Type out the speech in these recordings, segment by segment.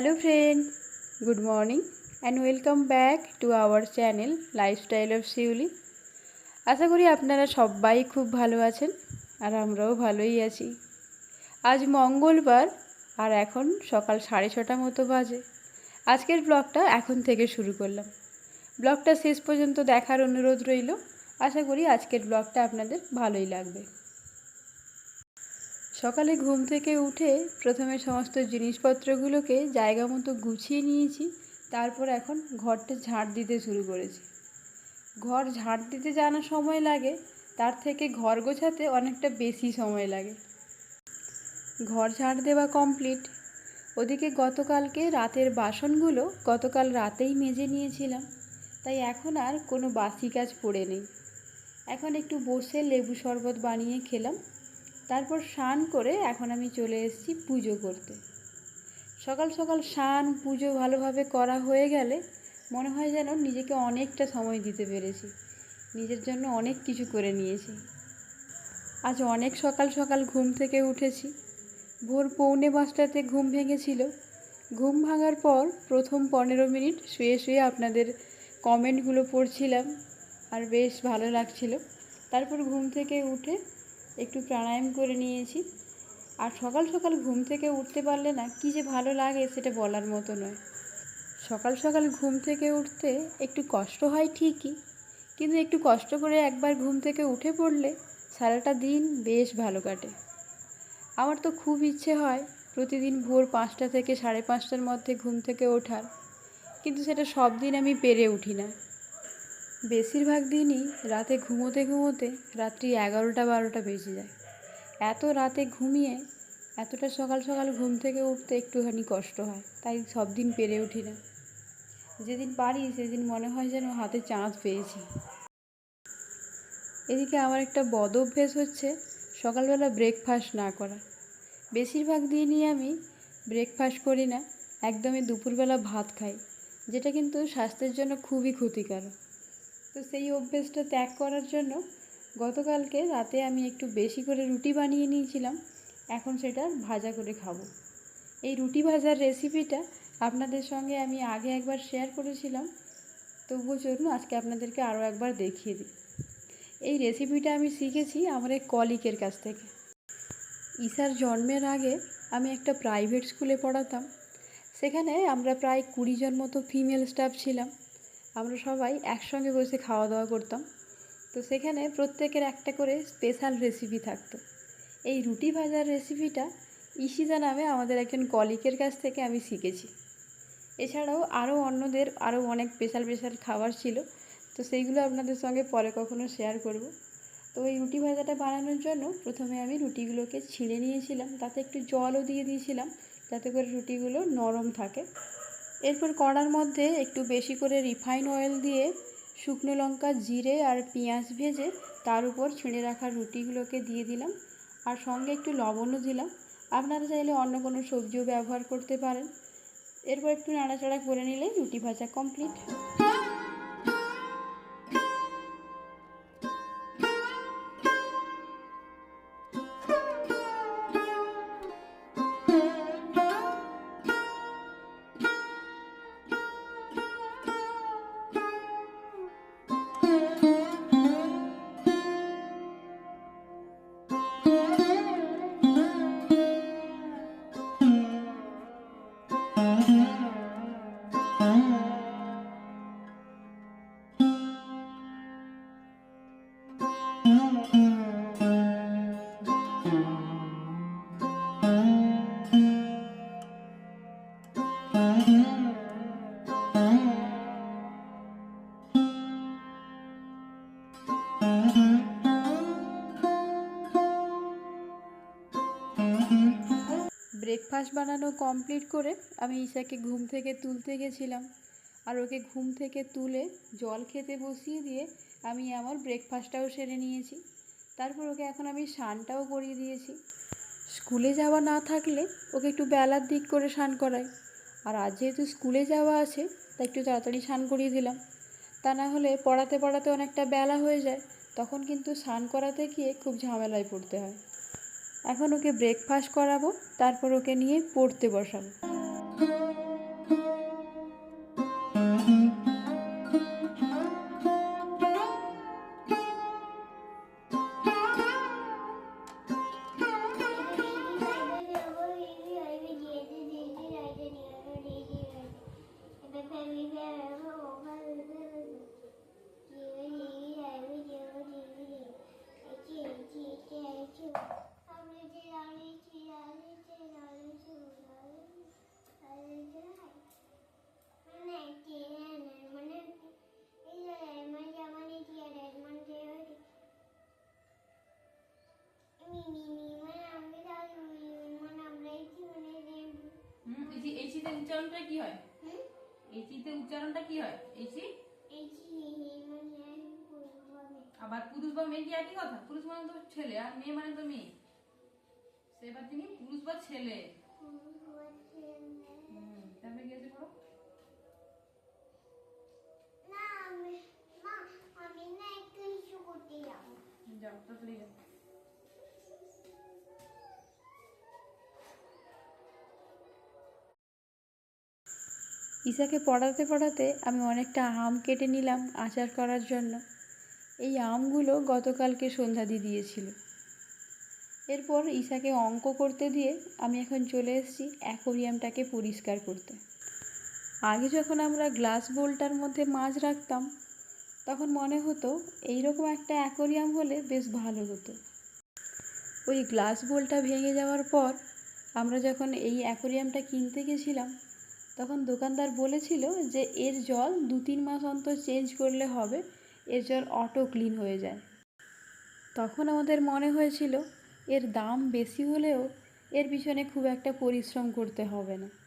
Hello friend good morning and welcome back to our channel lifestyle of Shiuli আশা করি আপনারা সবাই খুব ভালো আছেন আর আমরাও ভালোই আছি। আজ মঙ্গলবার আর এখন সকাল সাড়ে ছটা মতো বাজে। আজকের ব্লগটা এখন থেকে শুরু করলাম। ব্লগটা শেষ পর্যন্ত দেখার অনুরোধ রইল। আশা করি আজকের ব্লগটা আপনাদের ভালোই লাগবে। সকালে ঘুম থেকে উঠে প্রথমে সমস্ত জিনিসপত্রগুলোকে জায়গা মতো গুছিয়ে নিয়েছি, তারপর এখন ঘরটা ঝাড় দিতে শুরু করেছি। ঘর ঝাড় দিতে জানা সময় লাগে, তার থেকে ঘর গোছাতে অনেকটা বেশি সময় লাগে। ঘর ঝাড় দেওয়া কমপ্লিট ওদিকে গতকালকে রাতের বাসনগুলো গতকাল রাতেই মেজে নিয়েছিলাম, তাই এখন আর কোনো বাসি কাজ পড়ে নেই। এখন একটু বসে লেবু শরবত বানিয়ে খেলাম তারপর স্নান করে এখন আমি চলে এসেছি পুজো করতে। সকাল সকাল স্নান, পুজো ভালোভাবে করা হয়ে গেলে মনে হয় যেন নিজেকে অনেকটা সময় দিতে পেরেছি। নিজের জন্য অনেক কিছু করে নিয়েছি। আজ অনেক সকাল সকাল ঘুম থেকে উঠেছি। ভোর পৌনে পাঁচটাতে ঘুম ভেঙেছিল। ঘুম ভাঙার পর প্রথম পনেরো মিনিট শুয়ে শুয়ে আপনাদের কমেন্টগুলো পড়ছিলাম। আর বেশ ভালো লাগছিল। তারপর ঘুম থেকে উঠে একটু প্রাণায়াম করে নিয়েছি। আর সকাল সকাল ঘুম থেকে উঠতে পারলে না কী যে ভালো লাগে সেটা বলার মতো নয়। সকাল সকাল ঘুম থেকে উঠতে একটু কষ্ট হয় ঠিকই, কিন্তু একটু কষ্ট করে একবার ঘুম থেকে উঠে পড়লে সারাটা দিন বেশ ভালো কাটে। আমার তো খুব ইচ্ছে হয় প্রতিদিন ভোর পাঁচটা থেকে সাড়ে পাঁচটার মধ্যে ঘুম থেকে ওঠার, কিন্তু সেটা সব দিন আমি পেরে উঠি না। বেশিরভাগ দিনই রাতে ঘুমোতে ঘুমোতে রাত্রি এগারোটা বারোটা বেজে যায়। এত রাতে ঘুমিয়ে এতটা সকাল সকাল ঘুম থেকে উঠতে একটুখানি কষ্ট হয়, তাই সব দিন পেরে উঠি না। যেদিন পারি সেদিন মনে হয় যেন হাতে চাঁদ পেয়েছি। এদিকে আমার একটা বদ অভ্যেস হচ্ছে সকালবেলা ব্রেকফাস্ট না করা। বেশিরভাগ দিনই আমি ব্রেকফাস্ট করি না, একদমই দুপুরবেলা ভাত খাই, যেটা কিন্তু স্বাস্থ্যের জন্য খুবই ক্ষতিকারক। তো সেই অভ্যেসটা ত্যাগ করার জন্য গতকালকে রাতে আমি একটু বেশি করে রুটি বানিয়ে নিয়েছিলাম। এখন সেটা ভাজা করে খাব। এই রুটি ভাজার রেসিপিটা আপনাদের সঙ্গে আমি আগে একবার শেয়ার করেছিলাম। তবুও চলুন, আজকে আপনাদেরকে আরও একবার দেখিয়ে দিই। এই রেসিপিটা আমি শিখেছি আমার এক কলিকের কাছ থেকে। ঈশার জন্মের আগে আমি একটা প্রাইভেট স্কুলে পড়াতাম। সেখানে আমরা প্রায় কুড়ি জন মতো ফিমেল স্টাফ ছিলাম। আমরা সবাই একসঙ্গে বসে খাওয়া দাওয়া করতাম। তো সেখানে প্রত্যেকের একটা করে স্পেশাল রেসিপি থাকতো। এই রুটি ভাজার রেসিপিটা ইশিতা নামে আমাদের একজন কলিকের কাছ থেকে আমি শিখেছি। এছাড়াও আরও অন্যদের আরও অনেক স্পেশাল স্পেশাল খাবার ছিল। তো সেইগুলো আপনাদের সঙ্গে পরে কখনো শেয়ার করব। তো এই রুটি ভাজাটা বানানোর জন্য প্রথমে আমি রুটিগুলোকে ছিঁড়ে নিয়েছিলাম। তাতে একটু জলও দিয়ে দিয়েছিলাম। যাতে করে রুটিগুলো নরম থাকে। এরপর কড়ার মধ্যে একটু বেশি করে রিফাইন অয়েল দিয়ে শুকনো লঙ্কা, জিরে আর পেঁয়াজ ভেজে তার উপর ছিঁড়ে রাখা রুটিগুলোকে দিয়ে দিলাম। আর সঙ্গে একটু লবণও দিলাম। আপনারা চাইলে অন্য কোনো সবজিও ব্যবহার করতে পারেন। এরপর একটু নাড়াচাড়া করে নিলে রুটি ভাজা কমপ্লিট ব্রেকফাস্ট বানানো কমপ্লিট করে আমি ঈশাকে ঘুম থেকে তুলতে গেছিলাম। আর ওকে ঘুম থেকে তুলে জল খেতে বসিয়ে দিয়ে আমি আমার ব্রেকফাস্টটাও সেরে নিয়েছি। তারপর ওকে এখন আমি স্নানটাও করিয়ে দিয়েছি। স্কুলে যাওয়া না থাকলে ওকে একটু বেলার দিক করে স্নান করাই। আর আজ যেহেতু স্কুলে যাওয়া আছে, তাই একটু তাড়াতাড়ি স্নান করিয়ে দিলাম। তা না হলে পড়াতে পড়াতে অনেকটা বেলা হয়ে যায়, তখন কিন্তু স্নান করাতে গিয়ে খুব ঝামেলায় পড়তে হয়। এখন ওকে ব্রেকফাস্ট করাবো তারপর ওকে নিয়ে পড়তে বসাবো Thank you. এই চিতে উচ্চারণটা কি হয়? এই চিতে উচ্চারণটা কি হয়? এসি চি আবার পুরুষ বা মেয়ে কি একই কথা? পুরুষ মানে তো ছেলে আর মেয়ে মানে তো মেয়ে। সে এবার তিনি পুরুষ বা ছেলে। তারপরে গিয়েছে করো যাও তাড়াতাড়ি যাও। ঈশাকে পড়াতে পড়াতে আমি অনেকটা আম কেটে নিলাম আচার করার জন্য। এই আমগুলো গতকালকে সন্ধ্যাদি দিয়েছিল। এরপর ঈশাকে অঙ্ক করতে দিয়ে আমি এখন চলে এসেছি অ্যাকোরিয়ামটাকে পরিষ্কার করতে। আগে যখন আমরা গ্লাস বোলটার মধ্যে মাছ রাখতাম, তখন মনে হতো এইরকম একটা অ্যাকোরিয়াম হলে বেশ ভালো হতো। ওই গ্লাস বোলটা ভেঙে যাওয়ার পর আমরা যখন এই অ্যাকোরিয়ামটা কিনতে গেছিলাম, তখন দোকানদার বলেছিল যে এর জল দু তিন মাস অন্তর চেঞ্জ করলে হবে, এর জল অটো ক্লিন হয়ে যায়। তখন আমাদের মনে হয়েছিল এর দাম বেশি হলেও এর পিছনে খুব একটা পরিশ্রম করতে হবে না।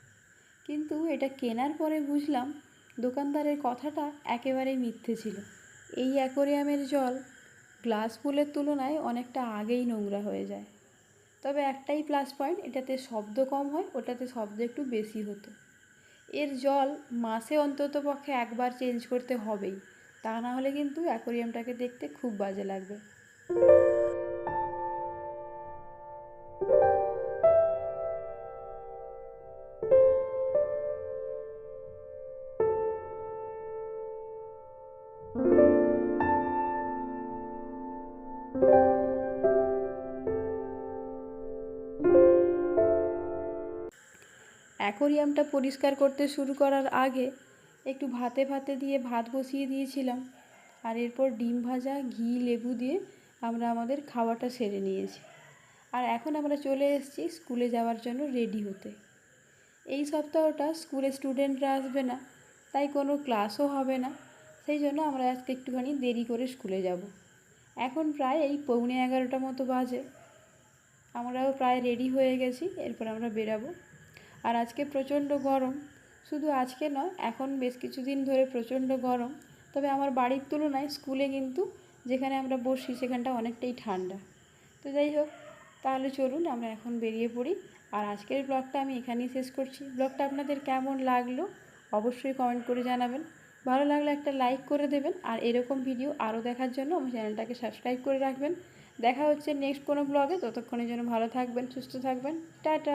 কিন্তু এটা কেনার পরে বুঝলাম দোকানদারের কথাটা একেবারেই মিথ্যে ছিল। এই অ্যাকোরিয়ামের জল গ্লাস পুলের তুলনায় অনেকটা আগেই নোংরা হয়ে যায়। তবে একটাই প্লাস পয়েন্ট, এটাতে শব্দ কম হয়, ওটাতে শব্দ একটু বেশি হতো। এর জল মাসে অন্তত পক্ষে একবার চেঞ্জ করতে হবেই। তা না হলে কিন্তু অ্যাকোরিয়ামটাকে দেখতে খুব বাজে লাগবে। অ্যাকোরিয়ামটা পরিষ্কার করতে শুরু করার আগে একটু ভাতে ভাতে দিয়ে ভাত বসিয়ে দিয়েছিলাম। আর এরপর ডিম ভাজা, ঘি, লেবু দিয়ে আমরা আমাদের খাওয়াটা সেরে নিয়েছি। আর এখন আমরা চলে এসেছি স্কুলে যাওয়ার জন্য রেডি হতে। এই সপ্তাহটা স্কুলে স্টুডেন্টরা আসবে না, তাই কোনো ক্লাসও হবে না। সেই জন্য আমরা আজকে একটুখানি দেরি করে স্কুলে যাব। এখন প্রায় এই পৌনে এগারোটা মতো বাজে। আমরাও প্রায় রেডি হয়ে গেছি, এরপর আমরা বেরাবো। আর আজকে প্রচণ্ড গরম। শুধু আজকে নয়, এখন বেশ কিছুদিন ধরে প্রচণ্ড গরম। তবে আমার বাড়ির তুলনায় স্কুলে কিন্তু যেখানে আমরা বসি সেখানটা অনেকটাই ঠান্ডা। তো যাই হোক, তাহলে চলুন আমরা এখন বেরিয়ে পড়ি। আর আজকের ব্লগটা আমি এখানেই শেষ করছি। ব্লগটা আপনাদের কেমন লাগল অবশ্যই কমেন্ট করে জানাবেন। ভালো লাগলে একটা লাইক করে দেবেন। আর এরকম ভিডিও আরও দেখার জন্য আমার চ্যানেলটাকে সাবস্ক্রাইব করে রাখবেন। দেখা হচ্ছে নেক্সট কোনো ব্লগে ততক্ষণের জন্য ভালো থাকবেন, সুস্থ থাকবেন। টাটা!